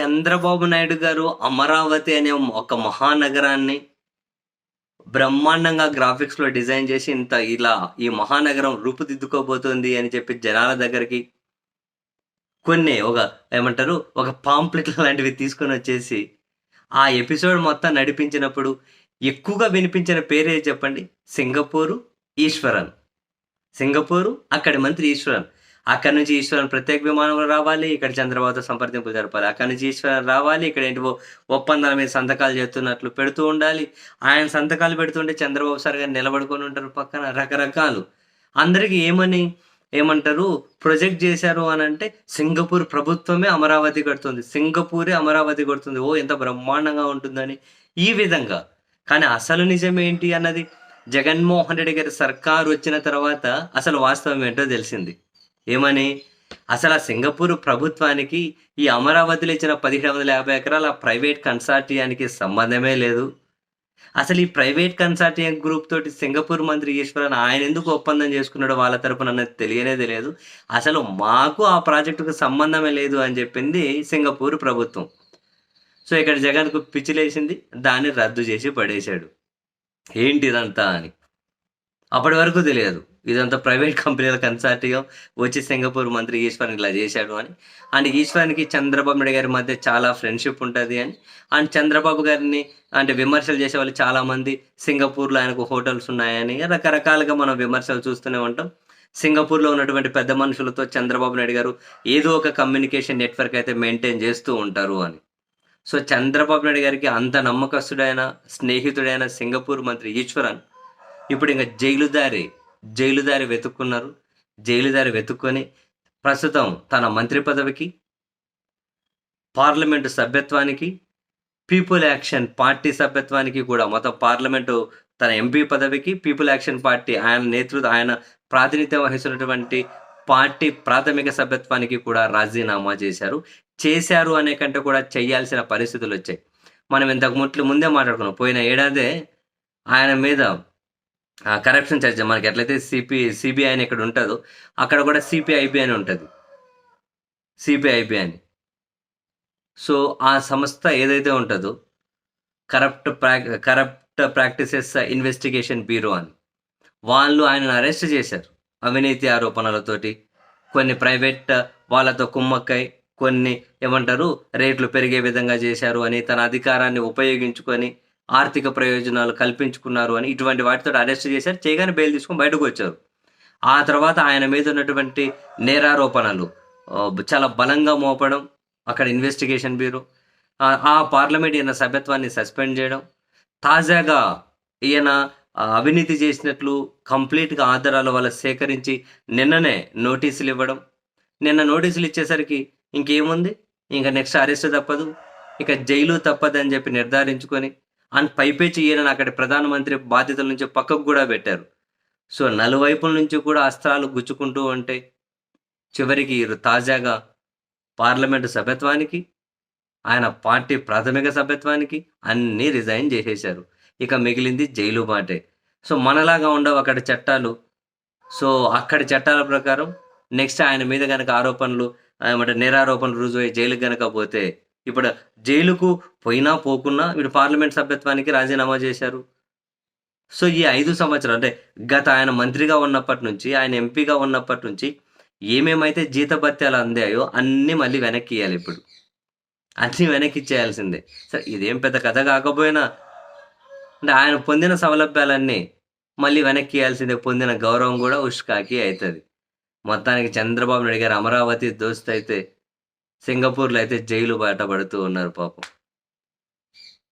చంద్రబాబు నాయుడు గారు అమరావతి అనే ఒక మహానగరాన్ని బ్రహ్మాండంగా గ్రాఫిక్స్లో డిజైన్ చేసి ఇంత ఇలా ఈ మహానగరం రూపుదిద్దుకోబోతుంది అని చెప్పి జనాల దగ్గరికి కొన్ని ఒక ఏమంటారు ఒక పాంప్లెట్ లాంటివి తీసుకొని వచ్చేసి ఆ ఎపిసోడ్ మొత్తం నడిపించినప్పుడు ఎక్కువగా వినిపించిన పేరే చెప్పండి? సింగపూరు ఈశ్వరన్. సింగపూరు అక్కడి మంత్రి ఈశ్వరన్. అక్కడి నుంచి ఈశ్వరన్ ప్రత్యేక విమానంలో రావాలి ఇక్కడ చంద్రబాబుతో సంప్రదింపులు జరపాలి. అక్కడి నుంచి ఈశ్వరన్ రావాలి ఇక్కడ ఏంటివో ఒప్పందాల మీద సంతకాలు చేస్తున్నట్లు పెడుతూ ఉండాలి. ఆయన సంతకాలు పెడుతుంటే చంద్రబాబు సార్ గారు నిలబడుకొని ఉంటారు పక్కన రకరకాలు. అందరికి ఏమని ఏమంటారు? ప్రొజెక్ట్ చేశారు అని అంటే సింగపూర్ ప్రభుత్వమే అమరావతి కడుతుంది. సింగపూరే అమరావతి కడుతుంది. ఓ ఎంత బ్రహ్మాండంగా ఉంటుందని ఈ విధంగా. కానీ అసలు నిజం ఏంటి అన్నది? జగన్మోహన్ రెడ్డి గారి సర్కారు వచ్చిన తర్వాత అసలు వాస్తవం ఏంటో తెలిసింది. ఏమని? అసలు ఆ సింగపూర్ ప్రభుత్వానికి ఈ అమరావతిలో ఇచ్చిన పదిహేడు వందల యాభై ఎకరాల ప్రైవేట్ కన్సార్టియానికి సంబంధమే లేదు. అసలు ఈ ప్రైవేట్ కన్సార్టియం గ్రూప్ తోటి సింగపూర్ మంత్రి ఈశ్వరన్ ఆయన ఎందుకు ఒప్పందం చేసుకున్నాడో వాళ్ళ తరపున అన్నది తెలియనే తెలియదు అసలు మాకు ఆ ప్రాజెక్టుకు సంబంధమే లేదు అని చెప్పింది సింగపూర్ ప్రభుత్వం. సో ఇక్కడ జగన్కు పిచ్చిలేసింది దాన్ని రద్దు చేసి పడేశాడు. ఏంటిదంతా అని. అప్పటి వరకు తెలియదు. ఇదంతా ప్రైవేట్ కంపెనీల కన్సార్టియం వచ్చి సింగపూర్ మంత్రి ఈశ్వరన్ ఇలా చేశాడు అని. అండ్ ఈశ్వరానికి చంద్రబాబు నాయుడు గారి మధ్య చాలా ఫ్రెండ్షిప్ ఉంటుంది అని. అండ్ చంద్రబాబు గారిని అంటే విమర్శలు చేసే వాళ్ళు సింగపూర్లో ఆయనకు హోటల్స్ ఉన్నాయని రకరకాలుగా మనం విమర్శలు చూస్తూనే ఉంటాం. సింగపూర్లో ఉన్నటువంటి పెద్ద మనుషులతో చంద్రబాబు నాయుడు గారు ఏదో ఒక కమ్యూనికేషన్ నెట్వర్క్ అయితే మెయింటైన్ చేస్తూ ఉంటారు అని. సో చంద్రబాబు నాయుడు గారికి అంత నమ్మకస్తుడైన స్నేహితుడైన సింగపూర్ మంత్రి ఈశ్వరన్ ఇప్పుడు ఇంకా జైలుదారి జైలుదారి వెతుక్కున్నారు. జైలుదారి వెతుక్కొని ప్రస్తుతం తన మంత్రి పదవికి పార్లమెంటు సభ్యత్వానికి పీపుల్ యాక్షన్ పార్టీ సభ్యత్వానికి కూడా మొత్తం పార్లమెంటు తన ఎంపీ పదవికి పీపుల్ యాక్షన్ పార్టీ ఆయన నేతృత్వం ఆయన ప్రాతినిధ్యం వహిస్తున్నటువంటి పార్టీ ప్రాథమిక సభ్యత్వానికి కూడా రాజీనామా చేశారు. చేశారు అనే కంటే కూడా చేయాల్సిన పరిస్థితులు వచ్చాయి. మనం ఇంతకు ముట్లు ముందే మాట్లాడుకున్నాం. పోయిన ఏడాదే ఆయన మీద కరప్షన్ చర్చ మనకి ఎట్లయితే సిపి సిబిఐ అని ఇక్కడ ఉంటుందో అక్కడ కూడా సిపిఐబి అని ఉంటుంది. సిపిఐబి అని. సో ఆ సంస్థ ఏదైతే ఉంటుందో కరప్ట్ ప్రాక్ కరప్ట్ ప్రాక్టీసెస్ ఇన్వెస్టిగేషన్ బ్యూరో అని. వాళ్ళు ఆయనను అరెస్ట్ చేశారు అవినీతి ఆరోపణలతోటి. కొన్ని ప్రైవేట్ వాళ్ళతో కుమ్మక్కై కొన్ని ఏమంటారు రేట్లు పెరిగే విధంగా చేశారు అని తన అధికారాన్ని ఉపయోగించుకొని ఆర్థిక ప్రయోజనాలు కల్పించుకున్నారు అని ఇటువంటి వాటితో అరెస్ట్ చేశారు. చేయగానే బెయిల్ తీసుకొని బయటకు వచ్చారు. ఆ తర్వాత ఆయన మీద ఉన్నటువంటి నేరారోపణలు చాలా బలంగా మోపడం అక్కడ ఇన్వెస్టిగేషన్ బ్యూరో ఆ- పార్లమెంట్ ఈయన సభ్యత్వాన్ని సస్పెండ్ చేయడం తాజాగా ఈయన అవినీతి చేసినట్లు కంప్లీట్గా ఆధారాల వల్ల సేకరించి నిన్ననే నోటీసులు ఇవ్వడం. నిన్న నోటీసులు ఇచ్చేసరికి ఇంకేముంది? ఇంకా నెక్స్ట్ అరెస్ట్ తప్పదు. ఇక జైలు తప్పదు అని చెప్పి నిర్ధారించుకొని అండ్ పైపేచి ఈయన అక్కడి ప్రధానమంత్రి బాధ్యతల నుంచి పక్కకు కూడా పెట్టారు. సో నలువైపుల నుంచి కూడా అస్త్రాలు గుచ్చుకుంటూ ఉంటే చివరికి ఈరు తాజాగా పార్లమెంటు సభ్యత్వానికి ఆయన పార్టీ ప్రాథమిక సభ్యత్వానికి అన్నీ రిజైన్ చేసేశారు. ఇక మిగిలింది జైలు బాటే సో మనలాగా ఉండవు అక్కడ చట్టాలు. సో అక్కడి చట్టాల ప్రకారం నెక్స్ట్ ఆయన మీద కనుక ఆరోపణలు ఏమంటే నేరారోపణలు రుజువై జైలుకి కనుక పోతే ఇప్పుడు జైలుకు పోయినా పోకున్నా వీడు పార్లమెంట్ సభ్యత్వానికి రాజీనామా చేశారు. సో ఈ ఐదు సంవత్సరాలు అంటే గత ఆయన మంత్రిగా ఉన్నప్పటి నుంచి ఆయన ఎంపీగా ఉన్నప్పటి నుంచి ఏమేమైతే జీతభత్యాలు అందాయో అన్నీ మళ్ళీ వెనక్కి ఇవ్వాలి ఇప్పుడు. అన్నీ వెనక్కి ఇచ్చేయాల్సిందే. సరే ఇదేం పెద్ద కథ కాకపోయినా అంటే ఆయన పొందిన సౌలభ్యాలన్నీ మళ్ళీ వెనక్కి ఇవ్వాల్సిందే పొందిన గౌరవం కూడా ఉష్కాకి అవుతుంది. మొత్తానికి చంద్రబాబు నాయుడు గారు అమరావతి దోస్త్ అయితే సింగపూర్లో అయితే జైలు బయటపడుతూ ఉన్నారు పాపం.